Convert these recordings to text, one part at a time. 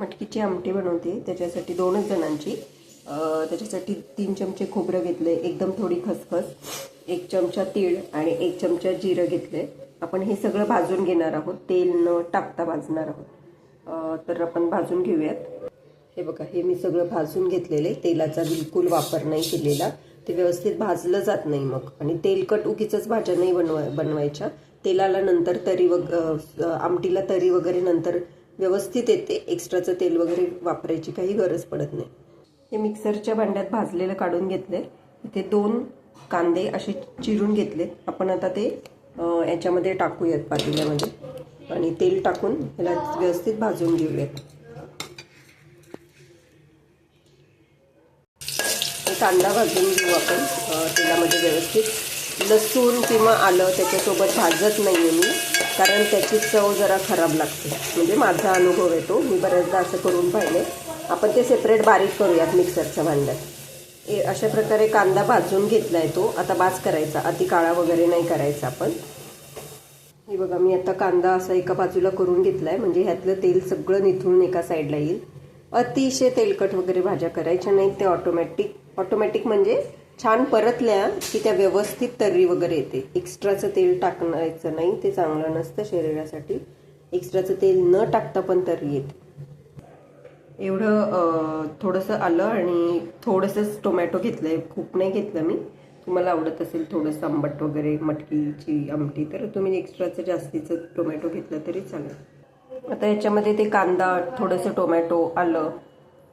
मटकीची आमटी बनवते. त्याच्यासाठी दोनच जणांची. त्याच्यासाठी तीन चमचे खोबरं घेतले एकदम थोडी खसखस. एक चमचा तीळ आणि एक चमचा जिरं घेतले आपण हे सगळं भाजून घेणार आहोत. तेल न टाकता भाजणार आहोत. तर आपण भाजून घेऊयात. हे बघा हे मी सगळं भाजून घेतलेले तेलाचा बिलकुल वापर नाही केलेला. ते व्यवस्थित भाजलं जात नाही मग. आणि तेलकट उगीच भाज्या नाही बनवा बनवायच्या. तेलाला नंतर तरी वग आमटीला तरी वगैरे नंतर व्यवस्थित येते. एक्स्ट्राचं तेल वगैरे वापरायची काही गरज पडत नाही. हे मिक्सरच्या भांड्यात भाजलेलं काढून घेतले. इथे दोन कांदे असे चिरून घेतले. आपण आता ते याच्यामध्ये टाकूयात पातेल्यामध्ये. आणि तेल टाकून याला व्यवस्थित भाजून घेऊयात. कांदा भाजून घेऊ आपण. तेलामध्ये व्यवस्थित लसूण किंवा आलं त्याच्यासोबत भाजत नाही आहे मी कारण त्याची चव जरा खराब लागते. म्हणजे माझा अनुभव येतो मी बऱ्याचदा असं करून पाहिले. आपण ते सेपरेट बारीक करूयात मिक्सरच्या भांड्यात. ए अशा प्रकारे कांदा भाजून घेतला आहे तो. आता बाज करायचा. अति काळा वगैरे नाही करायचा आपण. हे बघा मी आता कांदा असा एका बाजूला करून घेतला आहे म्हणजे ह्यातलं तेल सगळं निथळून एका साईडला येईल. अतिशय तेलकट वगैरे भाज्या करायच्या नाहीत. ते ऑटोमॅटिक ऑटोमॅटिक म्हणजे छान परतल्या की त्या व्यवस्थित तर्री वगैरे येते. एक्स्ट्राचं तेल टाकण्याचं नाही ते चांगलं नसतं शरीरासाठी. एक्स्ट्राचं तेल न टाकता पण तर्री येते. एवढं थोडंसं आलं आणि थोडंसंच टोमॅटो घेतलंय. खूप नाही घेतलं मी. तुम्हाला आवडत असेल थोडंसं आंबट वगैरे मटकीची आमटी तर तुम्ही एक्स्ट्राचं जास्तीचं टोमॅटो घेतलं तरी चालेल. आता याच्यामध्ये ते कांदा थोडंसं टोमॅटो आलं.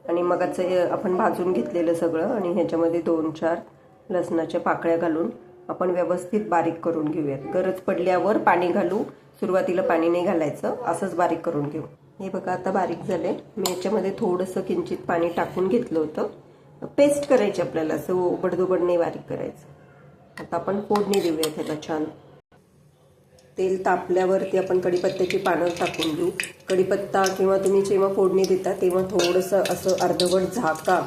आणि मगाचं हे आपण भाजून घेतलेलं सगळं आणि ह्याच्यामध्ये दोन चार लसणाच्या पाकळ्या घालून आपण व्यवस्थित बारीक करून घेऊयात. गरज पडल्यावर पाणी घालू. सुरुवातीला पाणी नाही घालायचं. असंच बारीक करून घेऊ. हे बघा आता बारीक झाले मी याच्यामध्ये थोडंसं किंचित पाणी टाकून घेतलं होतं. पेस्ट करायची आपल्याला. असं उबडधुबड नाही बारीक करायचं. आता आपण फोडणी देऊयात ह्याला छान. तेल तापल्यावरती आपण कढीपत्त्याची पानं टाकून घेऊ. कढीपत्ता किंवा तुम्ही जेव्हा फोडणी देता तेव्हा थोडंसं असं अर्धवट झाका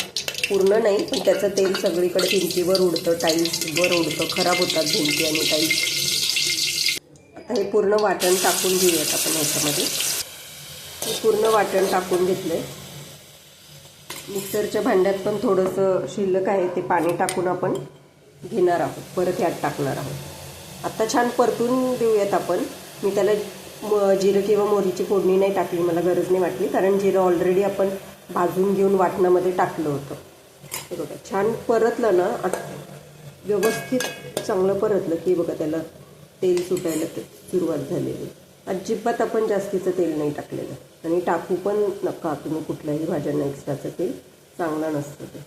पूर्ण नाही पण त्याचं तेल सगळीकडे भिंतीवर उडतं टाईल्सवर उडतं खराब होतात भिंती आणि टाईल्स आता हे पूर्ण वाटण टाकून घेऊयात आपण ह्याच्यामध्ये. हे पूर्ण वाटण टाकून घेतलं आहे मिक्सरच्या भांड्यात पण थोडंसं शिल्लक आहे ते पाणी टाकून आपण घेणार आहोत परत यात टाकणार आहोत. आत्ता छान परतून देऊयात आपण. मी त्याला म- जिरं किंवा मोहरीची फोडणी नाही टाकली मला गरज नाही वाटली कारण जिरं ऑलरेडी आपण भाजून घेऊन वाटणामध्ये टाकलं होतं. हे बघा छान परतलं ना व्यवस्थित चांगलं परतलं की बघा त्याला तेल सुटायला ते सुरुवात झालेली. अजिबात आपण जास्तीचं तेल नाही टाकलेलं. आणि टाकू पण नका तुम्ही कुठल्याही भाज्यांना एक्स्ट्राचं तेल चांगलं नसतं ते.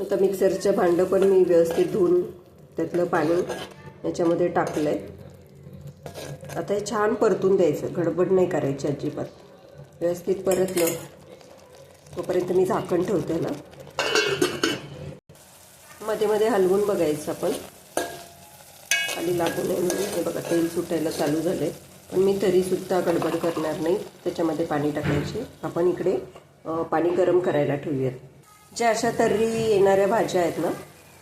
आता मिक्सरचं भांडं पण मी व्यवस्थित धुवून त्यातलं पाणी याच्यामध्ये टाकलं आहे आता हे छान परतून द्यायचं गडबड नाही करायची अजिबात. व्यवस्थित परतलं. तोपर्यंत मी झाकण ठेवते ना. मध्ये मध्ये हलवून बघायचं आपण. खाली लागू नये म्हणून हे बघा तेल सुटायला चालू झालंय. पण मी तरीसुद्धा गडबड करणार नाही. त्याच्यामध्ये पाणी टाकायचे. आपण इकडे पाणी गरम करायला ठेवूयात. ज्या अशा तर्री येणाऱ्या भाज्या आहेत ना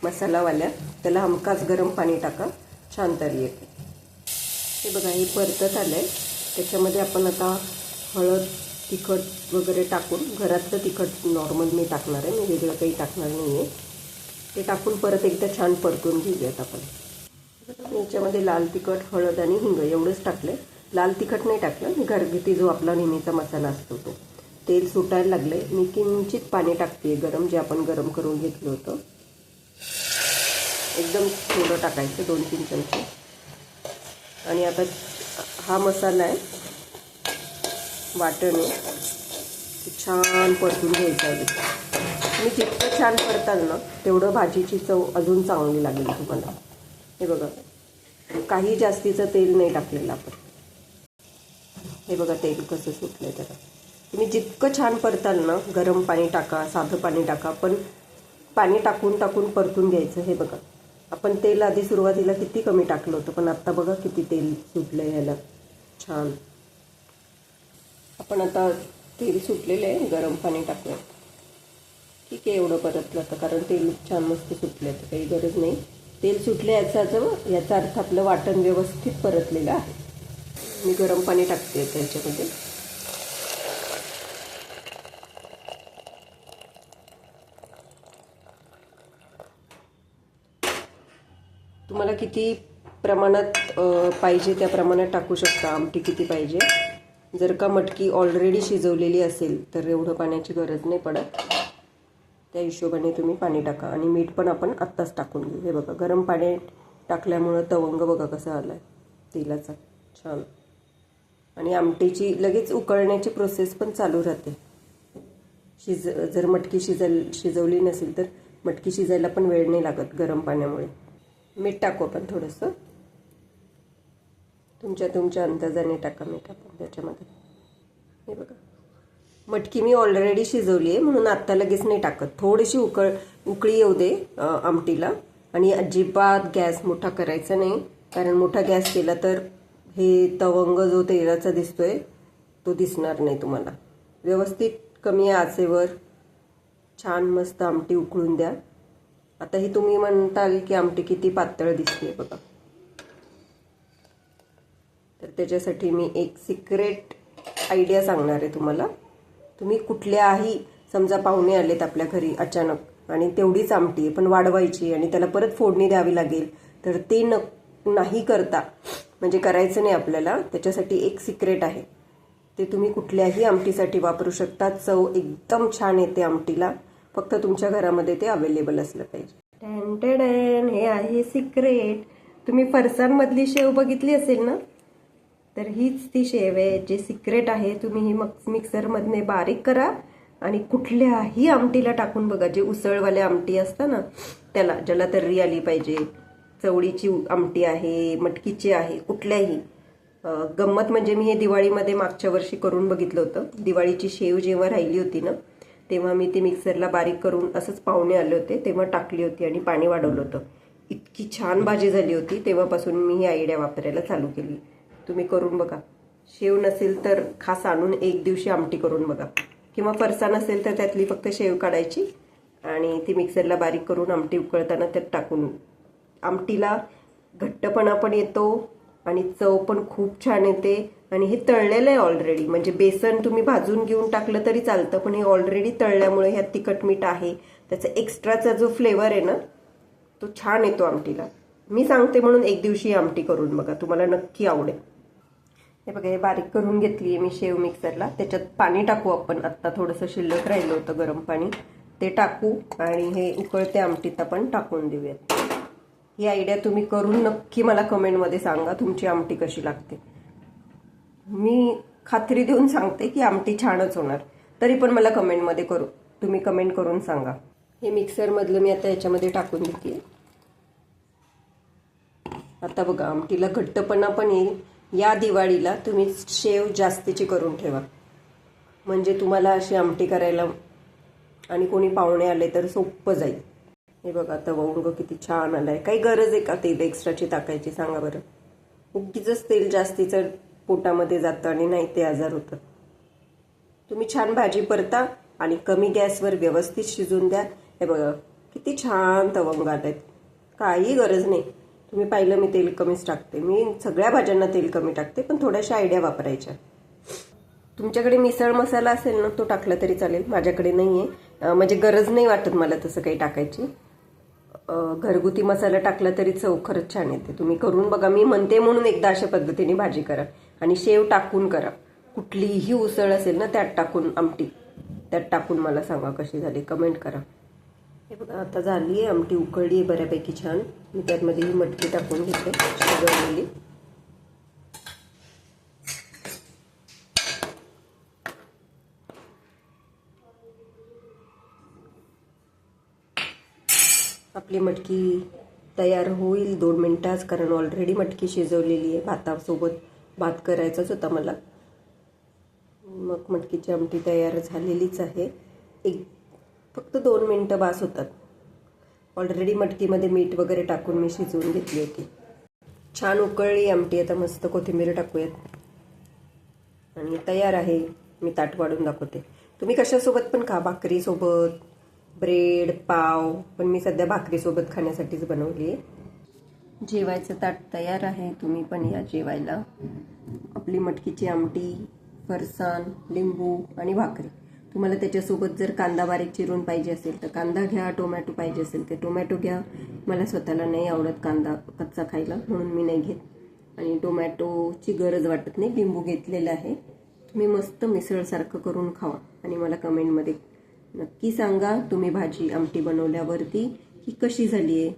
मसालावाल्या त्याला हमखास गरम पाणी टाका. छान तरी येते हे बघा हे परतत आलं आहे त्याच्यामध्ये आपण आता हळद तिखट वगैरे टाकून घरातलं तिखट नॉर्मल मी टाकणार आहे मी वेगळं काही टाकणार नाही आहे ते टाकून परत एकदा छान परतून घेऊयात आपण. याच्यामध्ये लाल तिखट हळद आणि हिंग एवढंच टाकलं लाल तिखट नाही टाकलं मी घरगुती जो आपला नेहमीचा मसाला असतो तो. तेल सुटायला लागले मी किंचित पाणी टाकते गरम जे आपण गरम करून घेतलं होतं. एकदम थोडं टाकायचं दोन तीन चमचे. आणि आता हा मसाला आहे. वाटण. छान परतून घ्यायचं आहे तुम्ही जितकं छान परताल ना तेवढं भाजीची चव अजून चांगली लागेल तुम्हाला. हे बघा. काही जास्तीचं तेल नाही टाकलेलं आपण. हे बघा तेल कसं सुटलंय त्याला. तुम्ही जितकं छान परताल ना गरम पाणी टाका साधं पाणी टाका पण पाणी टाकून टाकून परतून घ्यायचं हे बघा. आपण तेल आधी सुरुवातीला किती कमी टाकलं होतं पण आत्ता बघा किती तेल सुटलं ह्याला. छान. आपण आता तेल सुटलेलं आहे गरम पाणी टाकूया ठीक आहे एवढं परतलं तर कारण तेल छान मस्त सुटलं तर काही गरज नाही. तेल सुटलं याचाच याचा अर्थ आपलं वाटण व्यवस्थित परतलेलं आहे. मी गरम पाणी टाकते त्याच्यामध्ये. तुम्हाला किती प्रमाणात पाहिजे त्या प्रमाणात टाकू शकता आमटी किती पाहिजे? जर का मटकी ऑलरेडी शिजवलेली असेल तर एवढं पाण्याची गरज नाही पडत. त्या हिशोबाने तुम्ही पाणी टाका. आणि मीठ पण आपण आत्ताच टाकून घेऊ. हे बघा गरम पाणी टाकल्यामुळं तवंग बघा कसा आला आहे तेलाचा. छान. आणि आमटीची लगेच उकळण्याची प्रोसेस पण चालू राहते. शिज जर मटकी शिजल शिजवली नसेल तर मटकी शिजायला पण वेळ नाही लागत गरम पाण्यामुळे. मीठ टाकू आपण थोडंसं. तुमच्या तुमच्या अंदाजाने टाका मीठ आपण त्याच्यामध्ये. हे बघा. मटकी मी ऑलरेडी शिजवली आहे म्हणून आत्ता लगेच नाही टाकत. थोडीशी उकळ उकळी येऊ दे आमटीला. आणि अजिबात गॅस मोठा करायचा नाही कारण मोठा गॅस केला तर हे तवंग जो तेलाचा दिसतोय तो दिसणार नाही तुम्हाला. व्यवस्थित कमी आचेवर छान मस्त आमटी उकळून द्या. आता ही तुम्ही म्हणताल की आमटी किती पातळ दिसते बघा. तर त्याच्यासाठी मी एक सिक्रेट आयडिया सांगणार आहे तुम्हाला. तुम्ही कुठल्याही समजा पाहुणे आलेत आपल्या घरी अचानक आणि तेवढीच आमटी आहे पण वाढवायची आणि त्याला परत फोडणी द्यावी लागेल तर ते न नाही करता म्हणजे करायचं नाही आपल्याला त्याच्यासाठी एक सिक्रेट आहे. ते तुम्ही कुठल्याही आमटीसाठी वापरू शकता. चव एकदम छान येते आमटीला. फक्त तुमच्या घरामध्ये ते अवेलेबल असलं पाहिजे. टॅन टॅडॅन, हे आहे सिक्रेट तुम्ही फरसाणमधली शेव बघितली असेल ना? तर हीच ती शेव आहे जे सिक्रेट आहे तुम्ही ही मग मिक्सरमधने बारीक करा आणि कुठल्याही आमटीला टाकून बघा जे उसळवाले आमटी असतं ना त्याला ज्याला तर्री आली पाहिजे चवळीची आमटी आहे मटकीची आहे कुठल्याही. गंमत म्हणजे मी हे दिवाळीमध्ये मागच्या वर्षी करून बघितलं होतं. दिवाळीची शेव जेव्हा राहिली होती ना तेव्हा मी ती मिक्सरला बारीक करून असंच पाहुणे आले होते तेव्हा टाकली होती आणि पाणी वाढवलं होतं. इतकी छान भाजी झाली होती तेव्हापासून मी ही आयडिया वापरायला चालू केली. तुम्ही करून बघा. शेव नसेल तर खास आणून एक दिवशी आमटी करून बघा. किंवा फरसा नसेल तर त्यातली फक्त शेव काढायची आणि ती मिक्सरला बारीक करून आमटी उकळताना त्यात टाकून. आमटीला घट्टपणा पण येतो आणि चव पण खूप छान येते आणि हे तळलेलं आहे ऑलरेडी म्हणजे बेसन तुम्ही भाजून घेऊन टाकलं तरी चालतं पण हे ऑलरेडी तळल्यामुळे ह्यात तिखट मीठ आहे. त्याचा एक्स्ट्राचा जो फ्लेवर आहे ना तो छान येतो आमटीला. मी सांगते म्हणून एक दिवशी आमटी करून बघा. तुम्हाला नक्की आवडेल. हे बघा हे बारीक करून घेतली आहे मी शेव मिक्सरला. त्याच्यात पाणी टाकू आपण आत्ता. थोडंसं शिल्लक राहिलं होतं गरम पाणी. ते टाकू आणि हे उकळते आमटीत आपण टाकून देऊयात. ही आयडिया तुम्ही करून नक्की मला कमेंटमध्ये सांगा तुमची आमटी कशी लागते. मी खात्री देऊन सांगते की आमटी छानच होणार. तरी पण मला कमेंटमध्ये करू तुम्ही कमेंट करून सांगा. हे मिक्सरमधलं मी आता याच्यामध्ये टाकून देते. आता बघा आमटीला घट्टपणा पण येईल. या दिवाळीला तुम्ही शेव जास्तीची करून ठेवा. म्हणजे तुम्हाला अशी आमटी करायला आणि कोणी पाहुणे आले तर सोपं जाईल. हे बघा आता वंग किती छान आलाय. काही गरज आहे का तेल एक्स्ट्राची टाकायची सांगा बरं. उगीचंच तेल जास्तीचं पोटामध्ये जातं आणि नाही ते आजार होतं तुम्ही छान भाजी परता आणि कमी गॅसवर व्यवस्थित शिजून द्या. हे बघा किती छान तवंग आलेत. काही गरज नाही. तुम्ही पाहिलं मी तेल कमीच टाकते. मी सगळ्या भाज्यांना तेल कमी टाकते पण थोड्याशा आयडिया वापरायच्या. तुमच्याकडे मिसळ मसाला असेल ना तो टाकला तरी चालेल. माझ्याकडे नाही आहे म्हणजे गरज नाही वाटत मला तसं काही टाकायची. घरगुती मसाला टाकला तरी चव खरंच छान येते. तुम्ही करून बघा. मी म्हणते म्हणून एकदा अशा पद्धतीने भाजी करा. आणि शेव टाकून करा. कुठलीही उसळ असेल ना त्यात टाकून आमटी. त्यात टाकून मला सांगा कशी झाली. कमेंट करा. हे बघा आता झाली आहे आमटी उकळली आहे बऱ्यापैकी छान. मी त्यामध्ये ही मटकी टाकून घेते शिजवलेली. आपली मटकी तयार होईल दोन मिनटाच कारण ऑलरेडी मटकी शिजवलेली आहे. भातासोबत भात करायचाच होता मला. मग मटकीची आमटी तयार झालेलीच आहे. एक फक्त दोन मिनटं बास होतात. ऑलरेडी मटकीमध्ये मीठ वगैरे टाकून मी शिजवून घेतली होती. छान उकळली आमटी. आता मस्त कोथिंबीर टाकूयात. आणि तयार आहे. मी ताट वाढून दाखवते. तुम्ही कशासोबत पण खा. भाकरीसोबत ब्रेड पाव. पण मी सध्या भाकरीसोबत खाण्यासाठीच बनवली आहे जेवायचं ताट तयार आहे. तुम्ही पण या जेवायला. आपली मटकीची आमटी फरसाण लिंबू आणि भाकरी. तुम्हाला त्याच्यासोबत जर कांदा बारीक चिरून पाहिजे असेल तर कांदा घ्या टोमॅटो पाहिजे असेल तर टोमॅटो घ्या. मला स्वतःला नाही आवडत कांदा कच्चा खायला म्हणून मी नाही घेत. आणि टोमॅटोची गरज वाटत नाही लिंबू घेतलेलं आहे. तुम्ही मस्त मिसळसारखं करून खावा आणि मला कमेंटमध्ये नक्की सांगा तुम्ही भाजी आमटी बनवल्यावरती की कशी झाली आहे